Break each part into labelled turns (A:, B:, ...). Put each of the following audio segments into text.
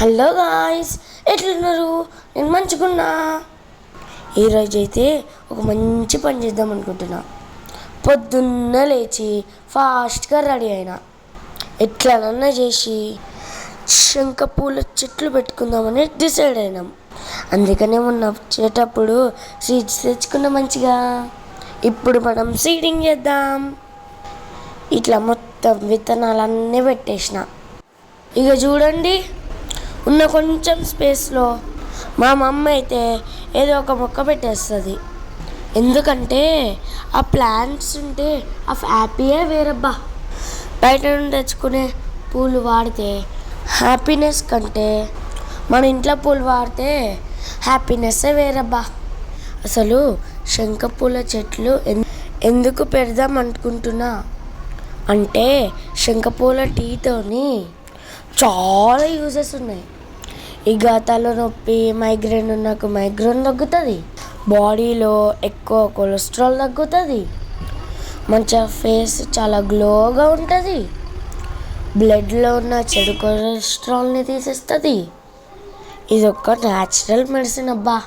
A: Hello guys ఎట్లున్నారు? నేను మంచిగున్నా. ఈరోజు అయితే ఒక మంచి పని చేద్దాం అనుకుంటున్నా. పొద్దున్న లేచి ఫాస్ట్గా రెడీ అయినా. ఎట్లనన్నా చేసి శంఖ పూల చెట్లు పెట్టుకుందామని డిసైడ్ అయినాం. అందుకనే మొన్న వచ్చేటప్పుడు సీడ్స్ తెచ్చుకున్నాం మంచిగా. ఇప్పుడు మనం సీడింగ్ చేద్దాం. ఇట్లా మొత్తం విత్తనాలన్నీ పెట్టేసిన. ఇక చూడండి. ఉన్న కొంచెం స్పేస్లో మా మమ్మ అయితే ఏదో ఒక మొక్క పెట్టేస్తుంది. ఎందుకంటే ఆ ప్లాంట్స్ ఉంటే ఆ హ్యాపీయే వేరబ్బా. బయట నుండి తెచ్చుకునే పూలు వాడితే హ్యాపీనెస్ కంటే మన ఇంట్లో పూలు వాడితే హ్యాపీనెస్సే వేరబ్బా. అసలు శంఖపూల చెట్లు ఎన్- ఎందుకు పెడదాం అనుకుంటున్నా? అంటే శంఖపూల టీతోని చాలా యూజెస్ ఉన్నాయి. ఇక తలనొప్పి మైగ్రేన్ ఉన్నకు మైగ్రేన్ తగ్గుతుంది. బాడీలో ఎక్కువ కొలెస్ట్రాల్ తగ్గుతుంది. మంచిగా ఫేస్ చాలా గ్లోగా ఉంటుంది. బ్లడ్లో ఉన్న చెడు కొలెస్ట్రాల్ని తీసేస్తుంది. ఇది ఒక న్యాచురల్ మెడిసిన్ అబ్బా.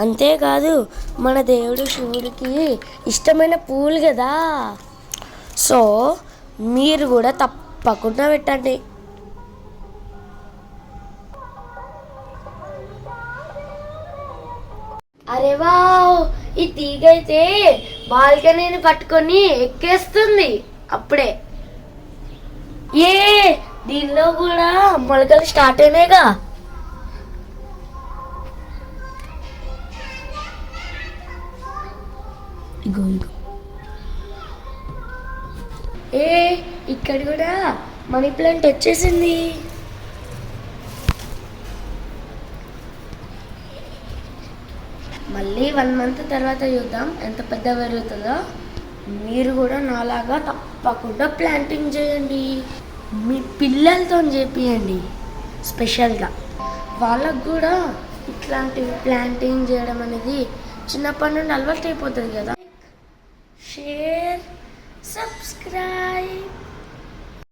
A: అంతేకాదు మన దేవుడు శివుడికి ఇష్టమైన పూలు కదా సో మీరు కూడా తప్పకుండా పెట్టండి. అరే వావ్ ఈ తీగ అయితే బాల్కనీని పట్టుకొని ఎక్కేస్తుంది. అప్పుడే. ఏ దీనిలో కూడా మొలకలు స్టార్ట్ అయినాయిగా. ఇగో ఇగో. ఏ ఇక్కడ కూడా మనీ ప్లాంట్ వచ్చేసింది. మళ్ళీ వన్ మంత్ తర్వాత చూద్దాం ఎంత పెద్ద పెరుగుతుందో. మీరు కూడా నాలాగా తప్పకుండా ప్లాంటింగ్ చేయండి. మీ పిల్లలతో చేపియండి స్పెషల్గా వాళ్ళకు కూడా ఇట్లాంటివి ప్లాంటింగ్ చేయడం అనేది చిన్నప్పటి నుండి అలవాటు అయిపోతుంది కదా షేర్ సబ్స్క్రైబ్